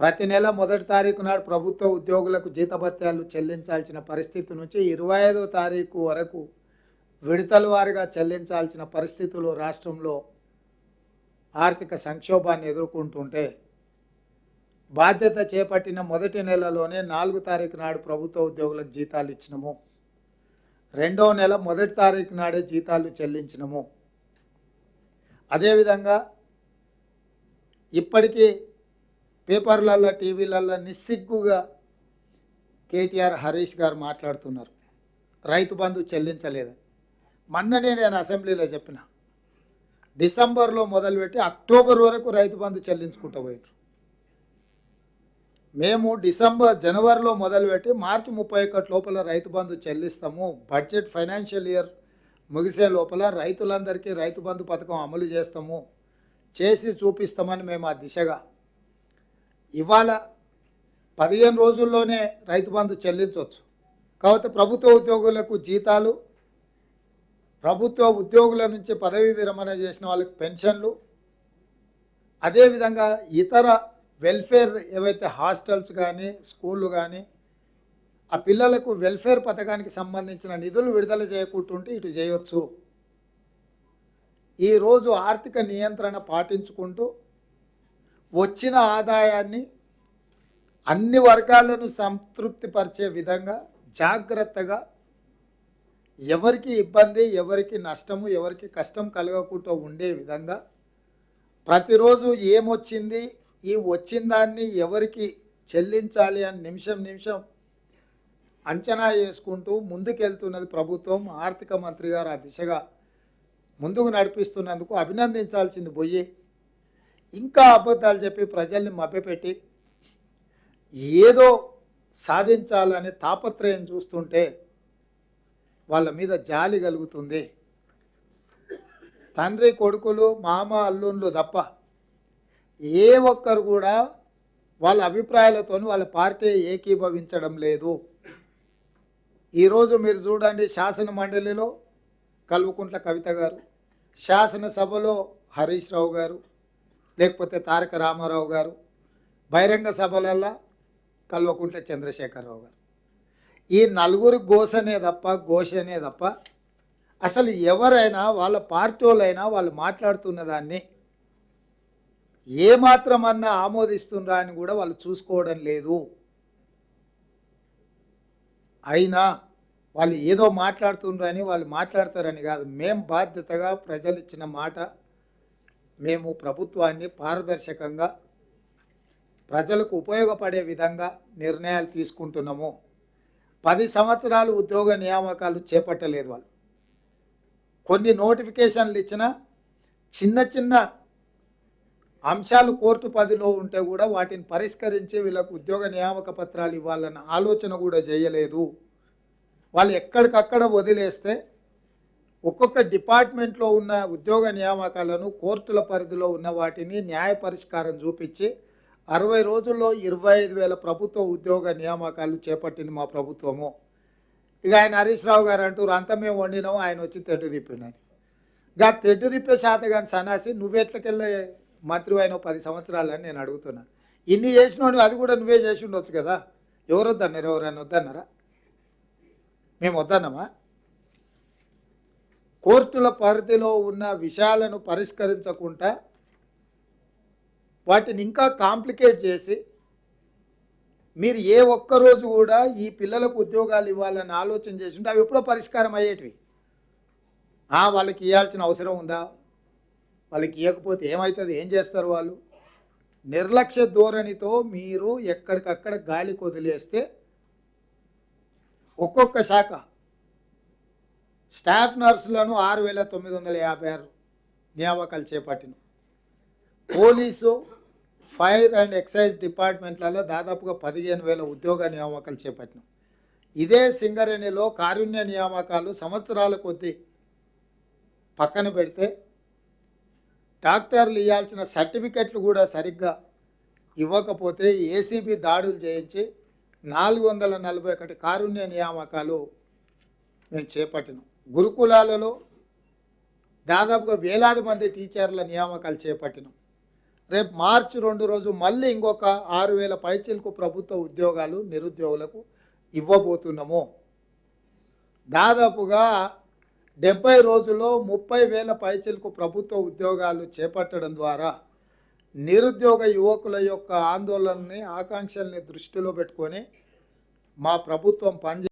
ప్రతి నెల మొదటి తారీఖు నాడు ప్రభుత్వ ఉద్యోగులకు జీతభత్యాలు చెల్లించాల్సిన పరిస్థితి నుంచి ఇరవై ఐదో తారీఖు వరకు విడతల వారిగా చెల్లించాల్సిన పరిస్థితులు రాష్ట్రంలో ఆర్థిక సంక్షోభాన్ని ఎదుర్కొంటుంటే బాధ్యత చేపట్టిన మొదటి నెలలోనే నాలుగు తారీఖు నాడు ప్రభుత్వ ఉద్యోగులకు జీతాలు ఇచ్చినము. రెండో నెల మొదటి తారీఖు నాడే జీతాలు చెల్లించినము. అదేవిధంగా ఇప్పటికీ పేపర్లలో టీవీలల్లో నిస్సిగ్గుగా కేటీఆర్ హరీష్ గారు మాట్లాడుతున్నారు. రైతు బంధు చెల్లించలేదని మొన్ననే నేను అసెంబ్లీలో చెప్పిన డిసెంబర్లో మొదలుపెట్టి అక్టోబర్ వరకు రైతు బంధు చెల్లించుకుంటూ పోయినారు మేము డిసెంబర్ జనవరిలో మొదలుపెట్టి మార్చి ముప్పై ఒకటి లోపల రైతు బంధు చెల్లిస్తాము. బడ్జెట్ ఫైనాన్షియల్ ఇయర్ ముగిసే లోపల రైతులందరికీ రైతు బంధు పథకం అమలు చేస్తాము. చేసి చూపిస్తామని మేము ఆ దిశగా ఇవాళ పదిహేను రోజుల్లోనే రైతు బంధు చెల్లించవచ్చు. కాబట్టి ప్రభుత్వ ఉద్యోగులకు జీతాలు ప్రభుత్వ ఉద్యోగుల నుంచి పదవీ విరమణ చేసిన వాళ్ళకి పెన్షన్లు అదేవిధంగా ఇతర వెల్ఫేర్ ఏవైతే హాస్టల్స్ కానీ స్కూళ్ళు కానీ ఆ పిల్లలకు వెల్ఫేర్ పథకానికి సంబంధించిన నిధులు విడుదల చేయకుంటుంటే ఇటు చేయొచ్చు. ఈరోజు ఆర్థిక నియంత్రణ పాటించుకుంటూ వచ్చిన ఆదాయాన్ని అన్ని వర్గాలను సంతృప్తిపరిచే విధంగా జాగ్రత్తగా ఎవరికి ఇబ్బంది ఎవరికి నష్టము ఎవరికి కష్టం కలగకుండా ఉండే విధంగా ప్రతిరోజు ఏమొచ్చింది ఈ వచ్చిన దాన్ని ఎవరికి చెల్లించాలి అని నిమిషం నిమిషం అంచనా వేసుకుంటూ ముందుకెళ్తున్నది ప్రభుత్వం ఆర్థిక మంత్రి గారు ఆ దిశగా ముందుకు నడిపిస్తున్నందుకు అభినందించాల్సింది పోయి ఇంకా అబద్ధాలు చెప్పి ప్రజల్ని మభ్యపెట్టి ఏదో సాధించాలనే తాపత్రయం చూస్తుంటే వాళ్ళ మీద జాలి కలుగుతుంది. తండ్రి కొడుకులు మామ అల్లుళ్ళు తప్ప ఏ ఒక్కరు కూడా వాళ్ళ అభిప్రాయాలతో వాళ్ళ పార్టీ ఏకీభవించడం లేదు. ఈరోజు మీరు చూడండి శాసన మండలిలో కల్వకుంట్ల కవిత గారు శాసనసభలో హరీష్ రావు గారు లేకపోతే తారక రామారావు గారు బహిరంగ సభలల్లో కల్వకుంట్ల చంద్రశేఖరరావు గారు. ఈ నలుగురు గోసనే తప్ప ఘోషనే తప్ప అసలు ఎవరైనా వాళ్ళ పార్టీ వాళ్ళైనా వాళ్ళు మాట్లాడుతున్న దాన్ని ఏమాత్రమన్నా ఆమోదిస్తుండ్రా అని కూడా వాళ్ళు చూసుకోవడం లేదు. అయినా వాళ్ళు ఏదో మాట్లాడుతుండ్రని వాళ్ళు మాట్లాడతారని కాదు. మేం బాధ్యతగా ప్రజలు ఇచ్చిన మాట మేము ప్రభుత్వాన్ని పారదర్శకంగా ప్రజలకు ఉపయోగపడే విధంగా నిర్ణయాలు తీసుకుంటున్నాము. పది సంవత్సరాలు ఉద్యోగ నియామకాలు చేపట్టలేదు వాళ్ళు. కొన్ని నోటిఫికేషన్లు ఇచ్చిన చిన్న చిన్న అంశాలు కోర్టు పదిలో ఉంటే కూడా వాటిని పరిష్కరించి వీళ్ళకు ఉద్యోగ నియామక పత్రాలు ఇవ్వాలన్న ఆలోచన కూడా చేయలేదు. వాళ్ళు ఎక్కడికక్కడ వదిలేస్తే ఒక్కొక్క డిపార్ట్మెంట్లో ఉన్న ఉద్యోగ నియామకాలను కోర్టుల పరిధిలో ఉన్న వాటిని న్యాయ పరిష్కారం చూపించి అరవై రోజుల్లో ఇరవై ఐదు వేల ప్రభుత్వ ఉద్యోగ నియామకాలు చేపట్టింది మా ప్రభుత్వము. ఇక ఆయన హరీష్ రావు గారు అంటూ అంతా మేము వండినాము ఆయన వచ్చి తెడ్డు తిప్పినాను గా తెడ్డు తిప్పే శాత కానీ సన్నాసి నువ్వెట్లకెళ్ళే మంత్రి అయిన పది సంవత్సరాలని నేను అడుగుతున్నా. ఇన్ని చేసినోడు అది కూడా నువ్వే చేసి ఉండొచ్చు కదా. ఎవరు వద్దన్నారు ఎవరైనా వద్దన్నారా? మేము వద్దన్నామా? కోర్టుల పరిధిలో ఉన్న విషయాలను పరిష్కరించకుండా వాటిని ఇంకా కాంప్లికేట్ చేసి మీరు ఏ ఒక్క రోజు కూడా ఈ పిల్లలకు ఉద్యోగాలు ఇవ్వాలని ఆలోచన చేసి ఉంటే అవి ఎప్పుడో పరిష్కారం అయ్యేటివి. వాళ్ళకి ఇవ్వాల్సిన అవసరం ఉందా? వాళ్ళకి ఇవ్వకపోతే ఏమవుతుంది ఏం చేస్తారు వాళ్ళు? నిర్లక్ష్య ధోరణితో మీరు ఎక్కడికక్కడ గాలి కొదిలేస్తే ఒక్కొక్క శాఖ స్టాఫ్ నర్సులను ఆరు వేల తొమ్మిది వందల యాభై ఆరు నియామకాలు చేపట్టిన పోలీసు ఫైర్ అండ్ ఎక్సైజ్ డిపార్ట్మెంట్లలో దాదాపుగా పదిహేను వేల ఉద్యోగ నియామకాలు చేపట్టినాం. ఇదే సింగరేణిలో కారుణ్య నియామకాలు సంవత్సరాల కొద్దీ పక్కన పెడితే డాక్టర్లు ఇవ్వాల్సిన సర్టిఫికెట్లు కూడా సరిగ్గా ఇవ్వకపోతే ఏసీబీ దాడులు చేయించి నాలుగు వందల నలభై ఒకటి కారుణ్య నియామకాలు మేము చేపట్టినాం. గురుకులాలలో దాదాపుగా వేలాది మంది టీచర్ల నియామకాలు చేపట్టినాం. రేపు మార్చి రెండు రోజు మళ్ళీ ఇంకొక ఆరు వేల పైచీలకు ప్రభుత్వ ఉద్యోగాలు నిరుద్యోగులకు ఇవ్వబోతున్నాము. దాదాపుగా డెబ్బై రోజుల్లో ముప్పై వేల పైచీలకు ప్రభుత్వ ఉద్యోగాలు చేపట్టడం ద్వారా నిరుద్యోగ యువకుల యొక్క ఆందోళనని ఆకాంక్షల్ని దృష్టిలో పెట్టుకొని మా ప్రభుత్వం పనిచే